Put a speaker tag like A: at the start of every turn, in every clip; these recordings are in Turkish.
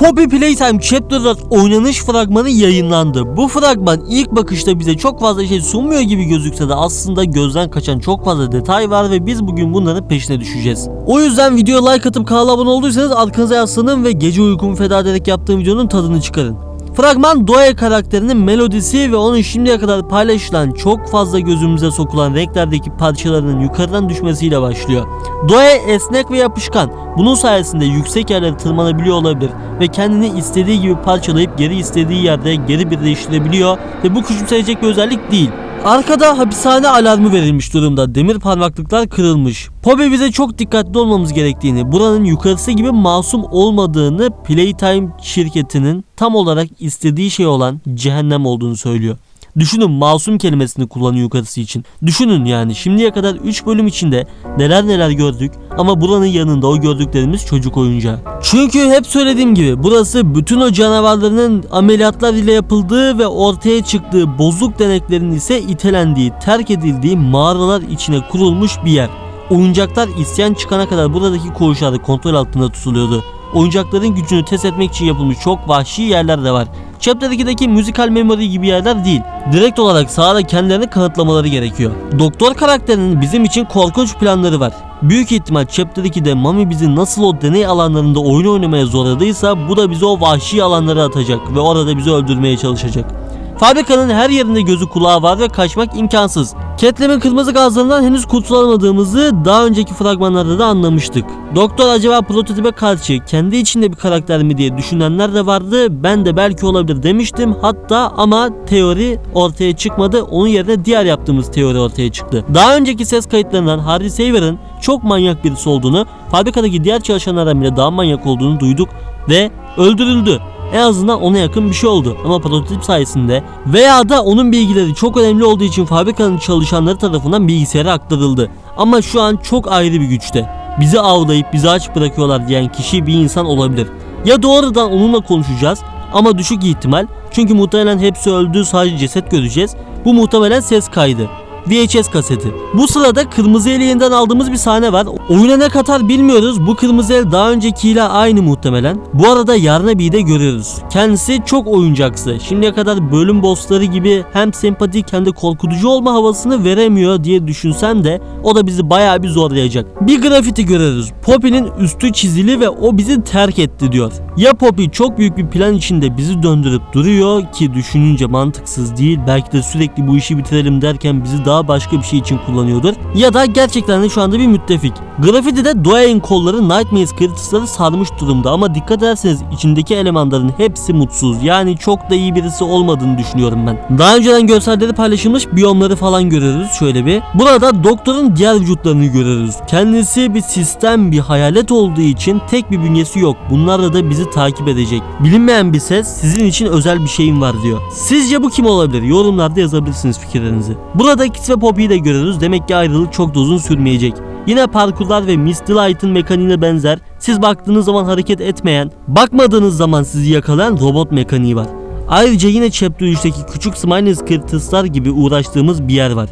A: Poppy Playtime Chapter 4 oynanış fragmanı yayınlandı. Bu fragman ilk bakışta bize çok fazla şey sunmuyor gibi gözükse de aslında gözden kaçan çok fazla detay var ve biz bugün bunların peşine düşeceğiz. O yüzden videoya like atıp kanala abone olduysanız arkanıza yaslanın ve gece uykumu feda ederek yaptığım videonun tadını çıkarın. Fragman Doe karakterinin melodisi ve onun şimdiye kadar paylaşılan çok fazla gözümüze sokulan renklerdeki parçalarının yukarıdan düşmesiyle başlıyor. Doe esnek ve yapışkan. Bunun sayesinde yüksek yerlere tırmanabiliyor olabilir ve kendini istediği gibi parçalayıp geri istediği yerde geri birleştirebiliyor ve bu küçümseyecek bir özellik değil. Arkada hapishane alarmı verilmiş durumda. Demir parmaklıklar kırılmış. Pobe bize çok dikkatli olmamız gerektiğini, buranın yukarısı gibi masum olmadığını Playtime şirketinin tam olarak istediği şey olan cehennem olduğunu söylüyor. Düşünün masum kelimesini kullanıyor yukarısı için. Düşünün yani şimdiye kadar 3 bölüm içinde neler neler gördük ama buranın yanında o gördüklerimiz çocuk oyuncağı. Çünkü hep söylediğim gibi burası bütün o canavarların ameliyatlar ile yapıldığı ve ortaya çıktığı bozuk deneklerin ise itelendiği, terk edildiği mağaralar içine kurulmuş bir yer. Oyuncaklar isyan çıkana kadar buradaki koğuşlarda kontrol altında tutuluyordu. Oyuncakların gücünü test etmek için yapılmış çok vahşi yerler de var. Chapter 2'deki müzikal memory gibi yerler değil. Direkt olarak sahada kendilerini kanıtlamaları gerekiyor. Doktor karakterinin bizim için korkunç planları var. Büyük ihtimal Chapter 2'de Mami bizi nasıl o deney alanlarında oyun oynamaya zorladıysa bu da bizi o vahşi alanlara atacak ve orada bizi öldürmeye çalışacak. Fabrikanın her yerinde gözü kulağı var ve kaçmak imkansız. Catlem'in kırmızı gazlarından henüz kurtulamadığımızı daha önceki fragmanlarda da anlamıştık. Doktor acaba prototipe karşı kendi içinde bir karakter mi diye düşünenler de vardı. Ben de belki olabilir demiştim. Hatta ama teori ortaya çıkmadı. Onun yerine diğer yaptığımız teori ortaya çıktı. Daha önceki ses kayıtlarından Harry Saver'ın çok manyak birisi olduğunu, fabrikadaki diğer çalışanlardan bile daha manyak olduğunu duyduk ve öldürüldü. En azından ona yakın bir şey oldu ama prototip sayesinde veya da onun bilgileri çok önemli olduğu için fabrikanın çalışanları tarafından bilgisayara aktarıldı. Ama şu an çok ayrı bir güçte. Bizi avlayıp bizi aç bırakıyorlar diyen kişi bir insan olabilir. Ya doğrudan onunla konuşacağız ama düşük ihtimal çünkü muhtemelen hepsi öldü sadece ceset göreceğiz. Bu muhtemelen ses kaydı. VHS kaseti. Bu sırada kırmızı eli yeniden aldığımız bir sahne var. Oyuna ne katar bilmiyoruz. Bu kırmızı el daha öncekiyle aynı muhtemelen. Bu arada Yarnabi'yi de görüyoruz. Kendisi çok oyuncaksı. Şimdiye kadar bölüm bossları gibi hem sempatik hem de korkutucu olma havasını veremiyor diye düşünsem de o da bizi bayağı bir zorlayacak. Bir grafiti görüyoruz. Poppy'nin üstü çizili ve o bizi terk etti diyor. Ya Poppy çok büyük bir plan içinde bizi döndürüp duruyor ki düşününce mantıksız değil. Belki de sürekli bu işi bitirelim derken bizi daha başka bir şey için kullanıyordur. Ya da gerçekten de şu anda bir müttefik. Graffiti'de Dwayne kolları Nightmares Critus'ları sarmış durumda ama dikkat ederseniz içindeki elemanların hepsi mutsuz. Yani çok da iyi birisi olmadığını düşünüyorum ben. Daha önceden görselleri paylaşılmış biyomları falan görüyoruz şöyle bir. Burada doktorun diğer vücutlarını görüyoruz. Kendisi bir sistem, bir hayalet olduğu için tek bir bünyesi yok. Bunlarla da bizi takip edecek. Bilinmeyen bir ses sizin için özel bir şeyim var diyor. Sizce bu kim olabilir? Yorumlarda yazabilirsiniz fikirlerinizi. Burada Kit ve Poppy'yi de görüyoruz. Demek ki ayrılık çok da uzun sürmeyecek. Yine parkurlar ve Miss Delight'ın mekaniğine benzer. Siz baktığınız zaman hareket etmeyen, bakmadığınız zaman sizi yakalayan robot mekaniği var. Ayrıca yine Chapter 3'teki küçük Smiley Critus'lar gibi uğraştığımız bir yer var.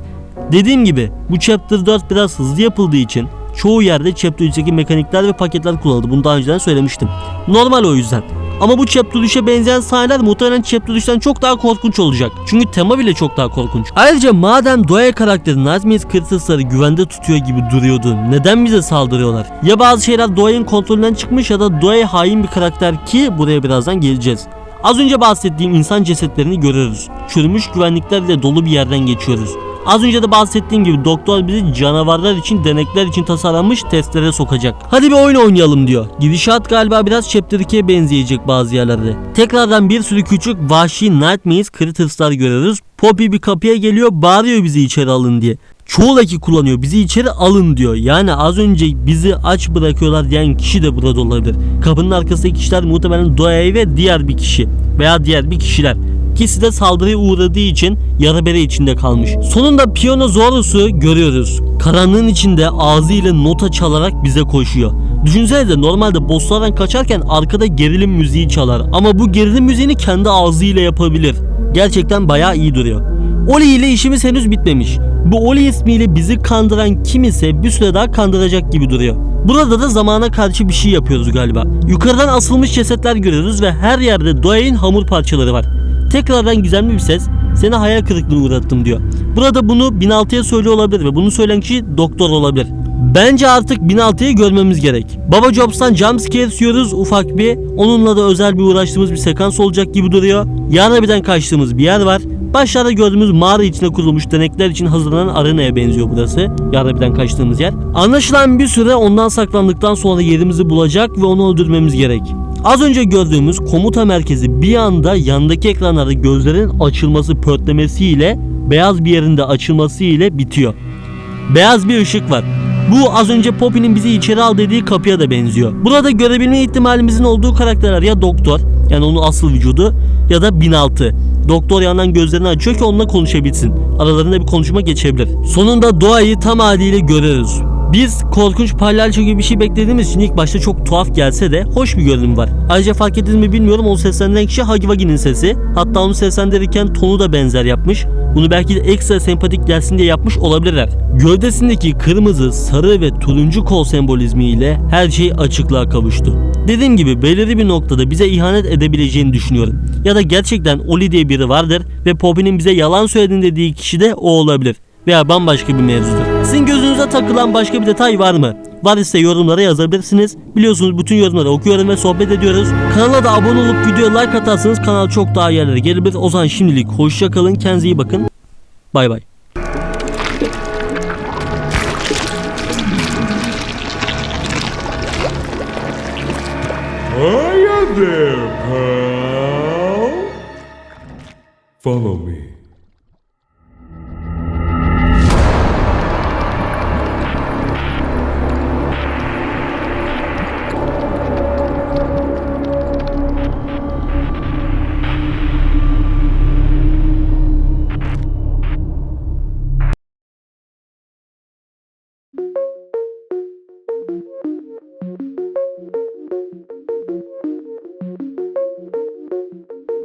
A: Dediğim gibi bu Chapter 4 biraz hızlı yapıldığı için çoğu yerde Chapter 3'teki mekanikler ve paketler kullanıldı. Bunu daha önceden söylemiştim. Normal o yüzden. Ama bu 3'e benzeyen sahneler muhtemelen 3'ten çok daha korkunç olacak. Çünkü tema bile çok daha korkunç. Ayrıca madem Doe karakteri Nightmares Critus'ları güvende tutuyor gibi duruyordu. Neden bize saldırıyorlar? Ya bazı şeyler Doe'nin kontrolünden çıkmış ya da Doe hain bir karakter ki buraya birazdan geleceğiz. Az önce bahsettiğim insan cesetlerini görüyoruz. Çürümüş güvenliklerle dolu bir yerden geçiyoruz. Az önce de bahsettiğim gibi doktor bizi canavarlar için denekler için tasarlanmış testlere sokacak. Hadi bir oyun oynayalım diyor. Gidişat galiba biraz Chapter 2'ye benzeyecek bazı yerlerde. Tekrardan bir sürü küçük vahşi Nightmares Critus'lar görüyoruz. Poppy bir kapıya geliyor bağırıyor bizi içeri alın diye. Çoğu eki kullanıyor bizi içeri alın diyor. Yani az önce bizi aç bırakıyorlar diyen kişi de burada olabilir. Kapının arkasındaki kişiler muhtemelen Doe ve diğer bir kişi veya diğer bir kişiler. İkisi de saldırıya uğradığı için yara bere içinde kalmış. Sonunda Piyano Zorus'u görüyoruz. Karanlığın içinde ağzıyla nota çalarak bize koşuyor. Düşünsenize normalde bosslardan kaçarken arkada gerilim müziği çalar ama bu gerilim müziğini kendi ağzıyla yapabilir. Gerçekten bayağı iyi duruyor. Oli ile işimiz henüz bitmemiş. Bu Oli ismiyle bizi kandıran kim ise bir süre daha kandıracak gibi duruyor. Burada da zamana karşı bir şey yapıyoruz galiba. Yukarıdan asılmış cesetler görüyoruz ve her yerde Dwayne hamur parçaları var. Tekrardan gizemli bir ses seni hayal kırıklığına uğrattım diyor. Burada bunu 1006'ya söylüyor olabilir ve bunu söyleyen kişi doktor olabilir. Bence artık 1006'yı görmemiz gerek. Baba Jobs'tan jumpscare yiyoruz ufak bir. Onunla da özel bir uğraştığımız bir sekans olacak gibi duruyor. Yarabiden kaçtığımız bir yer var. Başlarda gördüğümüz mağara içine kurulmuş denekler için hazırlanan arenaya benziyor burası. Yarabiden kaçtığımız yer. Anlaşılan bir süre ondan saklandıktan sonra yerimizi bulacak ve onu öldürmemiz gerek. Az önce gördüğümüz komuta merkezi bir anda yandaki ekranlarda gözlerin açılması pörtlemesiyle beyaz bir yerinde açılması ile bitiyor. Beyaz bir ışık var. Bu az önce Poppy'nin bizi içeri al dediği kapıya da benziyor. Burada görebilme ihtimalimizin olduğu karakterler ya doktor yani onun asıl vücudu ya da 1006. Doktor yandan gözlerini açıyor ki onunla konuşabilsin. Aralarında bir konuşma geçebilir. Sonunda doğayı tam haliyle görüyoruz. Biz korkunç palyaço gibi bir şey beklediğimiz için ilk başta çok tuhaf gelse de hoş bir görünüm var. Ayrıca fark ettiniz mi bilmiyorum onu seslendiren kişi Huggy Wuggy'nin sesi. Hatta onu seslendirirken tonu da benzer yapmış. Bunu belki de ekstra sempatik gelsin diye yapmış olabilirler. Gövdesindeki kırmızı, sarı ve turuncu kol sembolizmi ile her şey açıklığa kavuştu. Dediğim gibi belirli bir noktada bize ihanet edebileceğini düşünüyorum. Ya da gerçekten Oli diye biri vardır ve Poppy'nin bize yalan söylediğini dediği kişi de o olabilir. Veya bambaşka bir mevzudur. Sizin gözünüze takılan başka bir detay var mı? Var ise yorumlara yazabilirsiniz. Biliyorsunuz bütün yorumları okuyorum ve sohbet ediyoruz. Kanala da abone olup videoya like atarsanız kanal çok daha yerlere gelebilir. O zaman şimdilik hoşça kalın. Kendinize iyi bakın. Bay bay.
B: Hiya. Follow me.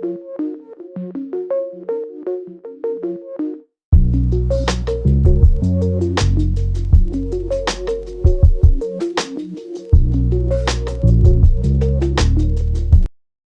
B: thank you.